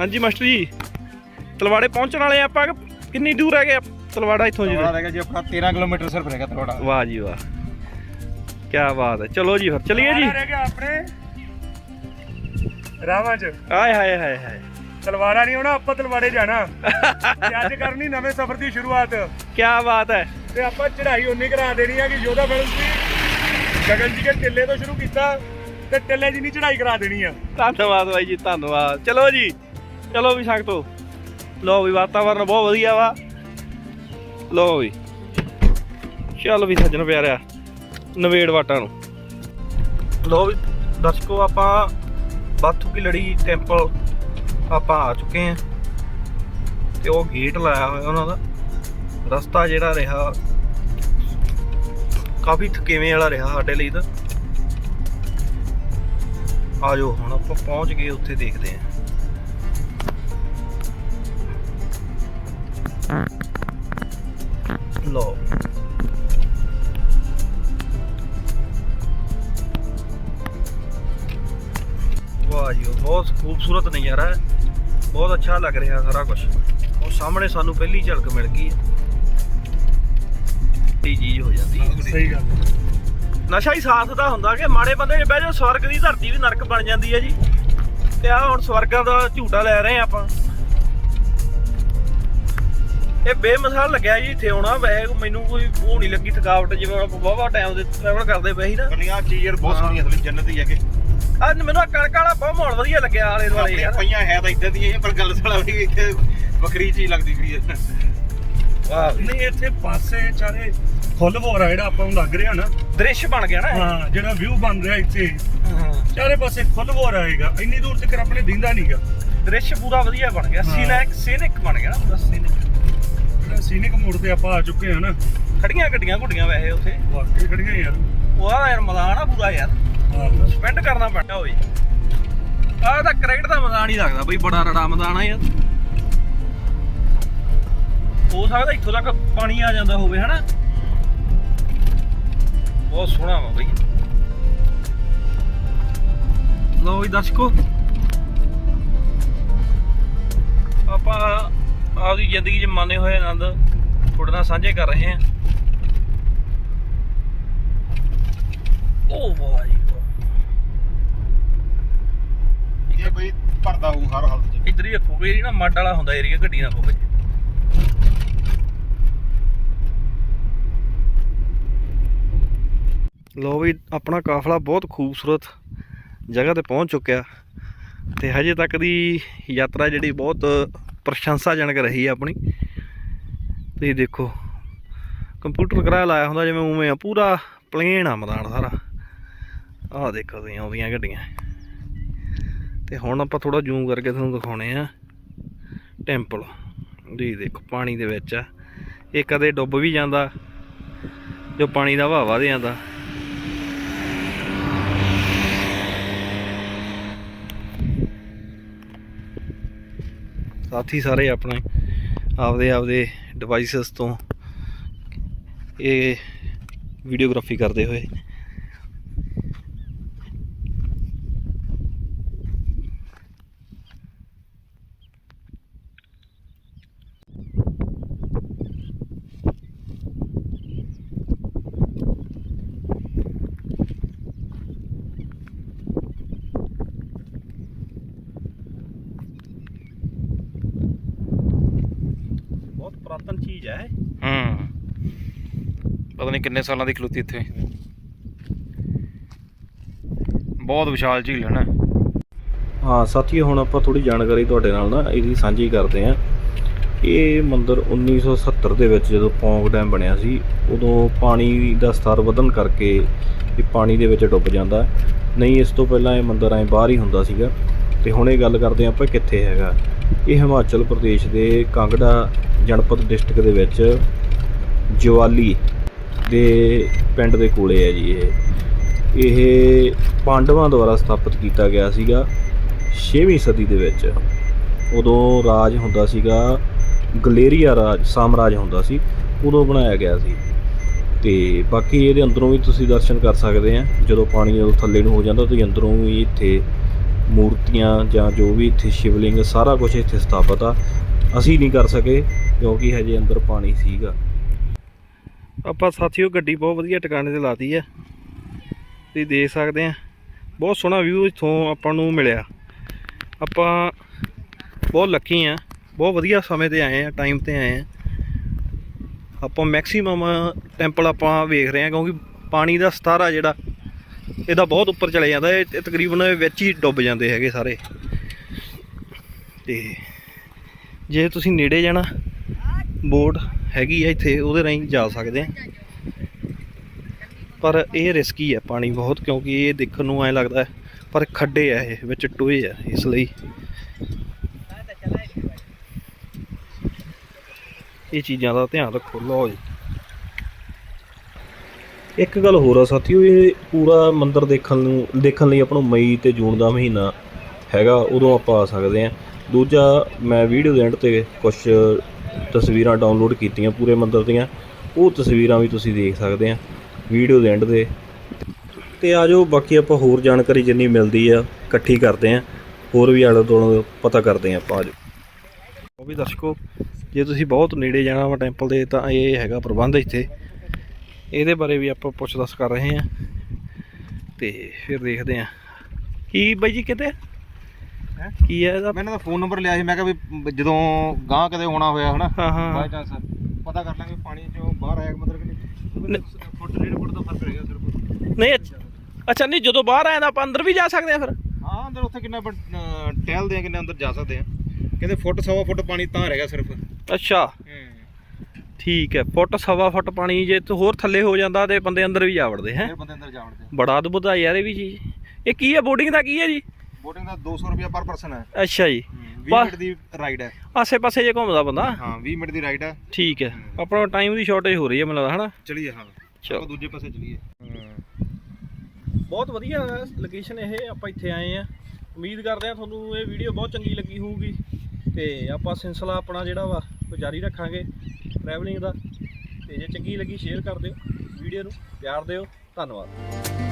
ਹਾਂਜੀ ਮਾਸਟਰ ਜੀ। ਤਲਵਾੜੇ ਪਹੁੰਚਣ ਵਾਲੇ ਆਪਾਂ ਕਿੰਨੀ ਦੂਰ ਹੈਗੇ ਆ? ਤਲਵਾੜਾ ਇੱਥੋਂ ਜੀ। ਥੋੜਾ ਰਹਿ ਜੀ ਆਪਣਾ 13 ਕਿਲੋਮੀਟਰ ਸਿਰਫ ਰਹਿ ਗਿਆ ਥੋੜਾ ਵਾਹ ਜੀ ਵਾਹ। ਕੀ ਬਾਤ ਹੈ। ਚਲੋ ਜੀ ਫਿਰ ਚਲਿਏ ਜੀ। ਰਹਿ ਗਿਆ ਆਪਣੇ ਰਾਵਾਂ ਚ। ਆਏ ਹਾਏ ਹਾਏ ਹਾਏ। ਤਲਵਾਰਾ ਨਹੀਂ ਹੋਣਾ ਆਪਾਂ ਤਲਵਾੜੇ ਜਾਣਾ। ਤੇ ਅੱਜ ਕਰਨੀ ਨਵੇਂ ਸਫ਼ਰ ਦੀ ਸ਼ੁਰੂਆਤ। ਕੀ ਬਾਤ ਹੈ। ਤੇ ਆਪਾਂ ਚੜ੍ਹਾਈ ਉਨੀ ਕਰਾ ਦੇਣੀ ਆ ਕਿ ਯੋਧਾ ਫਿਲਮ ਸੀ ਗਗਨ ਜੀ ਕੇ ਟਿੱਲੇ ਤੋਂ ਸ਼ੁਰੂ ਕੀਤਾ ਤੇ ਟਿੱਲੇ ਜਿੰਨੀ ਚੜ੍ਹਾਈ ਕਰਾ ਦੇਣੀ ਆ। ਧੰਨਵਾਦ ਬਾਈ ਜੀ ਧੰਨਵਾਦ। ਚਲੋ ਜੀ। ਚਲੋ ਵੀ ਸੰਗਤੋ ਲੋ ਵੀ ਵਾਤਾਵਰਨ ਬਹੁਤ ਵਧੀਆ ਵਾ। ਲੋ ਵੀ, ਚੱਲ ਵੀ ਸੱਜਣ ਪਿਆਰਿਆ ਨਵੇੜ ਵਾਟਾਂ ਨੂੰ। ਲੋ ਵੀ, ਦਰਸ਼ਕੋ ਆਪਾਂ ਬਾਥੂ ਕੀ ਲੜੀ ਟੈਂਪਲ ਆਪਾਂ ਆ ਚੁੱਕੇ ਹਾਂ। ਤੇ ਉਹ ਗੇਟ ਲਾਇਆ ਹੋਇਆ ਉਹਨਾਂ ਦਾ। ਰਸਤਾ ਜਿਹੜਾ ਰਿਹਾ, ਕਾਫੀ ਥਕੇਵੇਂ ਵਾਲਾ ਰਿਹਾ ਸਾਡੇ ਲਈ ਤਾਂ। ਆ ਜਾਓ ਹੁਣ ਆਪਾਂ ਪਹੁੰਚ ਗਏ, ਉੱਥੇ ਦੇਖਦੇ ਹਾਂ। ਲੋ ਵਾਹ ਜੀ ਬਹੁਤ ਖੂਬਸੂਰਤ ਨਜ਼ਾਰਾ ਹੈ। ਬਹੁਤ ਅੱਛਾ ਲੱਗ ਰਿਹਾ ਸਾਰਾ ਕੁਝ ਉਹ ਸਾਹਮਣੇ ਸਾਨੂੰ ਪਹਿਲੀ ਝਲਕ ਮਿਲ ਗਈ ਹੈ। ਇਹ ਚੀਜ਼ ਹੋ ਜਾਂਦੀ ਸਹੀ ਗੱਲ ਨਸ਼ਾ ਹੀ ਸਾਥ ਦਾ ਹੁੰਦਾ ਕਿ ਮਾੜੇ ਬੰਦੇ ਜੇ ਬਹਿ ਜਾਓ ਸਵਰਗ ਦੀ ਧਰਤੀ ਵੀ ਨਰਕ ਬਣ ਜਾਂਦੀ ਹੈ ਜੀ। ਤੇ ਆ ਹੁਣ ਸਵਰਗਾਂ ਦਾ ਝੂਟਾ ਲੈ ਰਹੇ ਆਪਾਂ। ਇਹ ਬੇਮਿਸਾਲ ਲੱਗਿਆ ਜੀ ਇੱਥੇ ਆਉਣਾ ਵੈਸੇ ਮੈਨੂੰ ਕੋਈ ਉਹ ਨਹੀਂ ਲੱਗੀ ਥਕਾਵਟ ਜਿਵੇਂ ਆਪਾਂ ਵਾਵਾ ਟਾਈਮ ਦੇ ਟਰੈਵਲ ਕਰਦੇ ਪਏ ਸੀ ਨਾ। ਦੁਨੀਆ ਚੀਜ਼ ਯਾਰ ਬਹੁਤ ਸੋਹਣੀ ਅਸਲੀ ਜੰਨਤ ਹੀ ਹੈ ਕਿ। ਅੱਜ ਮੈਨੂੰ ਕਣਕ ਵਾਲਾ ਬਹੁਤ ਮਾਹੌਲ ਵਧੀਆ ਲੱਗਿਆ ਆਲੇ ਦੁਆਲੇ ਯਾਰ। ਪਈਆਂ ਹੈ ਤਾਂ ਇਦਾਂ ਦੀਆਂ ਪਰ ਗੱਲ ਸਾਲਾ ਵੀ ਇੱਥੇ ਵੱਖਰੀ ਚੀਜ਼ ਲੱਗਦੀ ਪਈ ਹੈ। ਵਾਹ। ਨਹੀਂ ਇੱਥੇ ਪਾਸੇ ਚਾਰੇ ਫੁੱਲ ਬੋਰਾ ਜਿਹੜਾ ਆਪਾਂ ਨੂੰ ਲੱਗ ਰਿਹਾ ਨਾ। ਦ੍ਰਿਸ਼ ਬਣ ਗਿਆ ਨਾ ਇਹ। ਹਾਂ ਜਿਹੜਾ ਵਿਊ ਬਣ ਰਿਹਾ ਇੱਥੇ। ਹਾਂ। ਚਾਰੇ ਪਾਸੇ ਫੁੱਲ ਬੋਰਾ ਹੈਗਾ। ਇੰਨੀ ਦੂਰ ਤੱਕ ਆਪਣੇ ਦਿੰਦਾ ਨਹੀਂਗਾ ਦ੍ਰਿਸ਼ ਪੂਰਾ ਵਧੀਆ ਬਣ ਗਿਆ। ਸੀਨਿਕ ਸੀਨਿਕ ਬਣ ਗਿਆ ਨਾ ਪੂਰਾ। ਸੀਨਿਕ ਸੀਨਿਕ ਮੋੜ ਤੇ ਆਪਾਂ ਆ ਚੁੱਕੇ ਹਾਂ ਨਾ। ਖੜੀਆਂ ਗੱਡੀਆਂ ਗੁੱਡੀਆਂ ਵੈਸੇ ਉੱਥੇ। ਵਾਕਈ ਖੜੀਆਂ ਯਾਰ। ਉਹ ਆ ਯਾਰ ਮੈਦਾਨ ਆ ਪੂਰਾ ਯਾਰ। ਸਪੈਂਡ ਕਰਨਾ ਪੈਂਦਾ ਹੋਈ ਆਹ ਤਾਂ ਕ੍ਰਿਕਟ ਦਾ ਮੈਦਾਨ ਹੀ ਲੱਗਦਾ ਬਈ ਬੜਾ ਰੜਾ ਮੈਦਾਨ ਆ ਯਾਰ। ਹੋ ਸਕਦਾ ਇੱਥੋਂ ਤੱਕ ਪਾਣੀ ਆ ਜਾਂਦਾ ਹੋਵੇ ਹਨਾ? ਬਹੁਤ ਸੋਹਣਾ ਵਾ ਬਈ। ਲੋ ਦਰਸ਼ਕੋ। ਆਪਾਂ ਆਪਦੀ ਜ਼ਿੰਦਗੀ 'ਚ ਮਾਨੇ ਹੋਏ ਆਨੰਦ ਤੁਹਾਡੇ ਨਾਲ ਸਾਂਝੇ ਕਰ ਰਹੇ ਹਾਂ। ਓ ਵਾਹ ਜੀ ਵਾਹ ਇਹ ਬਈ ਭਰਦਾ ਹੋਊ ਹਰ ਹਾਲਤ 'ਚ। ਇੱਧਰ ਹੀ ਰੱਖੋ ਕੋਈ ਨਾ ਮੱਡ ਵਾਲਾ ਹੁੰਦਾ ਏਰੀਆ ਗੱਡੀ ਨਾ ਲੋ ਵੀ ਆਪਣਾ ਕਾਫਲਾ ਬਹੁਤ ਖੂਬਸੂਰਤ ਜਗ੍ਹਾ ਤੇ ਪਹੁੰਚ ਚੁੱਕਿਆ। ਤੇ ਹਜੇ ਤੱਕ ਦੀ ਯਾਤਰਾ ਜਿਹੜੀ ਬਹੁਤ ਪ੍ਰਸ਼ੰਸਾਜਨਕ ਰਹੀ ਹੈ ਆਪਣੀ। ਤੁਸੀਂ ਦੇਖੋ ਕੰਪਿਊਟਰ ਕਰਾ ਲਾਇਆ ਹੁੰਦਾ ਜਿਵੇਂ ਉਵੇਂ ਆ, ਪੂਰਾ ਪਲੇਨ ਆ ਮੈਦਾਨ ਸਾਰਾ। ਆਹ ਦੇਖੋ ਤੁਸੀਂ, ਆਉਂਦੀਆਂ ਗੱਡੀਆਂ। ਤੇ ਹੁਣ ਆਪਾਂ ਥੋੜਾ ਜ਼ੂਮ ਕਰਕੇ ਤੁਹਾਨੂੰ ਦਿਖਾਉਣੇ ਆ। ਟੈਂਪਲ ਜੀ ਦੇਖੋ, ਪਾਣੀ ਦੇ ਵਿੱਚ ਆ। ਇਹ ਕਦੇ ਡੁੱਬ ਵੀ ਜਾਂਦਾ, ਜੋ ਪਾਣੀ ਦਾ ਵਹਾਵਾ ਦੇ ਜਾਂਦਾ। ਸਾਥੀ ਸਾਰੇ ਆਪਣੇ ਆਪਦੇ ਆਪਦੇ ਡਿਵਾਈਸਸ ਤੋਂ ਇਹ ਵੀਡੀਓਗ੍ਰਾਫੀ ਕਰਦੇ ਹੋਏ ਬਹੁਤ ਪੁਰਾਤਨ ਚੀਜ਼ ਹੈ ਹੂੰ। ਪਤਾ ਨਹੀਂ ਕਿੰਨੇ ਸਾਲਾਂ ਦੀ ਖਲੋਤੀ ਇੱਥੇ। ਬਹੁਤ ਵਿਸ਼ਾਲ ਝੀਲ ਹੈ ਨਾ। ਹਾਂ ਸਾਥੀਓ ਹੁਣ ਆਪਾਂ ਥੋੜੀ ਜਾਣਕਾਰੀ ਤੁਹਾਡੇ ਨਾਲ ਨਾ ਇਹਦੀ ਸਾਂਝੀ ਕਰਦੇ ਆਂ ਇਹ ਮੰਦਿਰ 1970 ਦੇ ਵਿੱਚ ਜਦੋਂ ਪੌਂਗ ਡੈਮ ਬਣਿਆ ਸੀ ਉਦੋਂ ਪਾਣੀ ਦਾ ਸਤਰ ਵਧਣ ਕਰਕੇ ਇਹ ਪਾਣੀ ਦੇ ਵਿੱਚ ਡੁੱਬ ਜਾਂਦਾ। ਨਹੀਂ ਇਸ ਤੋਂ ਪਹਿਲਾਂ ਇਹ ਮੰਦਿਰ ਐ ਬਾਹਰ ਹੀ ਹੁੰਦਾ ਸੀਗਾ। ਤੇ ਹੁਣ ਇਹ ਗੱਲ ਕਰਦੇ ਆਂ ਆਪਾਂ ਕਿੱਥੇ ਹੈਗਾ। ਇਹ ਹਿਮਾਚਲ ਪ੍ਰਦੇਸ਼ ਦੇ ਕਾਂਗੜਾ ਜਨਪਦ ਡਿਸਟ੍ਰਿਕਟ ਦੇ ਵਿੱਚ ਜਵਾਲੀ ਦੇ ਪਿੰਡ ਦੇ ਕੋਲੇ ਹੈ ਜੀ ਇਹ। ਇਹ ਪਾਂਡਵਾਂ ਦੁਆਰਾ ਸਥਾਪਿਤ ਕੀਤਾ ਗਿਆ ਸੀਗਾ 6ਵੀਂ ਸਦੀ ਦੇ ਵਿੱਚ। ਉਦੋਂ ਰਾਜ ਹੁੰਦਾ ਸੀਗਾ, ਗਲੇਰੀਆ ਰਾਜ, ਸਾਮਰਾਜ ਹੁੰਦਾ ਸੀ, ਉਦੋਂ ਬਣਾਇਆ ਗਿਆ ਸੀ। ਤੇ ਬਾਕੀ ਇਹਦੇ ਅੰਦਰੋਂ ਵੀ ਤੁਸੀਂ ਦਰਸ਼ਨ ਕਰ ਸਕਦੇ ਆ, ਜਦੋਂ ਪਾਣੀ ਜਦੋਂ ਥੱਲੇ ਨੂੰ ਹੋ ਜਾਂਦਾ, ਤੁਸੀਂ ਅੰਦਰੋਂ ਵੀ ਇੱਥੇ ਮੂਰਤੀਆਂ ਜਾਂ ਜੋ ਵੀ ਇੱਥੇ ਸ਼ਿਵਲਿੰਗ, ਸਾਰਾ ਕੁਝ ਇੱਥੇ ਸਥਾਪਿਤ ਆ। ਅਸੀਂ ਨਹੀਂ ਕਰ ਸਕੇ ਕਿਉਂਕਿ ਹਜੇ ਅੰਦਰ ਪਾਣੀ ਸੀਗਾ। ਆਪਾਂ ਸਾਥੀਓ, ਗੱਡੀ ਬਹੁਤ ਵਧੀਆ ਟਿਕਾਣੇ ਤੇ ਲਾਤੀ ਆ। ਤੁਸੀਂ ਦੇਖ ਸਕਦੇ ਆ। ਬਹੁਤ ਸੋਹਣਾ ਵਿਊ ਇੱਥੋਂ ਆਪਾਂ ਨੂੰ ਮਿਲਿਆ। ਆਪਾਂ ਬਹੁਤ ਲੱਕੀ ਆ। ਬਹੁਤ ਵਧੀਆ ਸਮੇਂ ਤੇ ਆਏ ਆ ਟਾਈਮ ਤੇ ਆਏ ਆ। ਆਪਾਂ ਮੈਕਸਿਮਮ ਟੈਂਪਲ ਆਪਾਂ ਵੇਖ ਰਹੇ ਆ ਕਿਉਂਕਿ ਪਾਣੀ ਦਾ ਸਤਾਰਾ ਜਿਹੜਾ ਇਹਦਾ ਬਹੁਤ ਉੱਪਰ ਚਲੇ ਜਾਂਦਾ, ਇਹ ਤਕਰੀਬਨ ਵਿੱਚ ਹੀ ਡੁੱਬ ਜਾਂਦੇ ਹੈਗੇ ਸਾਰੇ। ਤੇ ਜੇ ਤੁਸੀਂ ਨੇੜੇ ਜਾਣਾ, ਬੋਟ ਹੈਗੀ ਆ ਇੱਥੇ, ਉਹਦੇ ਰਾਹੀਂ ਜਾ ਸਕਦੇ ਆ। ਪਰ ਇਹ ਰਿਸਕੀ ਹੈ ਪਾਣੀ ਬਹੁਤ, ਕਿਉਂਕਿ ਇਹ ਦੇਖਣ ਨੂੰ ਐ ਲੱਗਦਾ, ਪਰ ਖੱਡੇ ਆ ਇਹ, ਵਿੱਚ ਟੋਏ ਆ, ਇਸ ਲਈ। ਇਹ ਚੀਜ਼ਾਂ ਦਾ ਧਿਆਨ ਰੱਖੋ, ਲਓ ਜੀ। ਇੱਕ ਗੱਲ ਹੋਰ ਆ ਸਾਥੀਓ, ਇਹ ਪੂਰਾ ਮੰਦਿਰ ਦੇਖਣ ਨੂੰ, ਦੇਖਣ ਲਈ ਆਪਾਂ ਨੂੰ ਮਈ ਤੇ ਜੂਨ ਦਾ ਮਹੀਨਾ ਹੈਗਾ, ਉਦੋਂ ਆਪਾਂ ਆ ਸਕਦੇ ਆ ਦੂਜਾ, ਮੈਂ ਵੀਡੀਓ ਦੇ ਐਂਡ ਤੇ ਕੁਝ ਤਸਵੀਰਾਂ ਡਾਊਨਲੋਡ ਕੀਤੀਆਂ ਪੂਰੇ ਮੰਦਿਰ ਦੀਆਂ, ਉਹ ਤਸਵੀਰਾਂ ਵੀ ਤੁਸੀਂ ਦੇਖ ਸਕਦੇ ਆ ਵੀਡੀਓ ਦੇ ਐਂਡ ਤੇ। ਤੇ ਆਜੋ ਬਾਕੀ ਆਪਾਂ ਹੋਰ ਜਾਣਕਾਰੀ ਜਿੰਨੀ ਮਿਲਦੀ ਆ, ਇਕੱਠੀ ਕਰਦੇ ਆ ਹੋਰ ਵੀ ਆਲੇ ਦੁਆਲੇ ਪਤਾ ਕਰਦੇ ਆ ਆਪਾਂ ਆਜੋ ਉਹ ਵੀ ਦਰਸ਼ਕੋ ਜੇ ਤੁਸੀਂ ਬਹੁਤ ਨੇੜੇ ਜਾਣਾ ਵਾ ਟੈਂਪਲ ਦੇ, ਤਾਂ ਇਹ ਹੈਗਾ ਪ੍ਰਬੰਧ ਇੱਥੇ। ਇਹਦੇ ਬਾਰੇ ਵੀ ਆਪਾਂ ਪੁੱਛ ਦੱਸ ਕਰ ਰਹੇ ਹਾਂ। ਤੇ ਫਿਰ ਦੇਖਦੇ ਹਾਂ। ਕੀ ਬਾਈ ਜੀ ਕਿਤੇ? ਹੈਂ? ਕੀ ਹੈ ਇਹਦਾ? ਮੈਂ ਇਹਨਾਂ ਦਾ ਫੋਨ ਨੰਬਰ ਲਿਆ ਸੀ ਮੈਂ ਕਿਹਾ ਵੀ ਜਦੋਂ ਗਾਂ ਕਦੇ ਹੋਣਾ ਹੋਇਆ ਹਨਾ? ਹਾਂ ਹਾਂ। ਬਾਈ ਚਾਂਸ ਪਤਾ ਕਰ ਲਾਂਗੇ ਪਾਣੀ ਚੋਂ ਬਾਹਰ ਆਇਆ ਮਤਲਬ ਕਿ। ਫੁੱਟ ਡੇਢ ਫੁੱਟ ਦਾ ਫ਼ਰਕ ਰਹੇਗਾ ਸਿਰਫ। ਨਹੀਂ ਅੱਛ- ਨਹੀਂ ਜਦੋਂ ਬਾਹਰ ਆਇਆ ਤਾਂ ਆਪਾਂ ਅੰਦਰ ਵੀ ਜਾ ਸਕਦੇ ਆ ਫਿਰ? ਹਾਂ ਅੰਦਰ ਉੱਥੇ ਕਿੰਨਾ ਟਹਿਲਦੇ ਆ ਕਿੰਨੇ ਅੰਦਰ ਜਾ ਸਕਦੇ ਆ ਕਹਿੰਦੇ ਫੁੱਟ ਸਵਾ ਫੁੱਟ ਪਾਣੀ ਤਾਂ ਰਹੇਗਾ ਸਿਰਫ। ਅੱਛਾ। ਠੀਕ ਹੈ ਫੁੱਟ ਸਵਾ ਫੁੱਟ ਪਾਣੀ ਜੇ ਤੇ ਹੋਰ ਥੱਲੇ ਹੋ ਜਾਂਦਾ ਤੇ ਬੰਦੇ ਅੰਦਰ ਵੀ ਜਾ ਵੜਦੇ ਹੈ? ਫਿਰ ਬੰਦੇ ਅੰਦਰ ਜਾ ਵੜਦੇ ਬੜਾ ਅਦਭੁਤ ਆ ਯਾਰ ਇਹ ਵੀ ਚੀਜ਼। ਇਹ ਕੀ ਹੈ ਬੋਰਡਿੰਗ ਦਾ ਕੀ ਹੈ ਜੀ? ਬੋਟਿੰਗ ਦਾ 200 ਰੁਪਿਆ ਪਰ ਪਰਸਨ ਹੈ। ਅੱਛਾ ਜੀ। 20 ਵਾਹ। ਮਿੰਟ ਦੀ ਰਾਈਡ ਹੈ। ਆਸੇ ਪਾਸੇ ਜੇ ਘੁੰਮਦਾ ਬੰਦਾ। ਹਾਂ 20 ਮਿੰਟ ਦੀ ਰਾਈਡ ਹੈ। ਠੀਕ ਹੈ। ਆਪਣਾ ਟਾਈਮ ਦੀ ਸ਼ਾਰਟੇਜ ਹੋ ਰਹੀ ਹੈ ਮੈਨੂੰ ਲੱਗਦਾ ਹਨਾ? ਚਲਿਏ ਹਾਂ। ਚਲੋ। ਆਪਾਂ ਦੂਜੇ ਪਾਸੇ ਚਲੀਏ। ਬਹੁਤ ਵਧੀਆ ਲੋਕੇਸ਼ਨ ਇਹ ਆਪਾਂ ਇੱਥੇ ਆਏ ਆ ਉਮੀਦ ਕਰਦੇ ਆ ਤੁਹਾਨੂੰ ਇਹ ਵੀਡੀਓ ਬਹੁਤ ਚੰਗੀ ਲੱਗੀ ਹੋਊਗੀ। ਤੇ ਆਪਾਂ ਸਿਲਸਿਲਾ ਆਪਣਾ ਜਿਹੜਾ ਵਾ ਉਹ ਜਾਰੀ ਰੱਖਾਂਗੇ। ਟਰੈਵਲਿੰਗ ਦਾ। ਤੇ ਜੇ ਚੰਗੀ ਲੱਗੀ ਸ਼ੇਅਰ ਕਰ ਦਿਓ। ਵੀਡੀਓ ਨੂੰ ਪਿਆਰ ਦਿਓ। ਧੰਨਵਾਦ।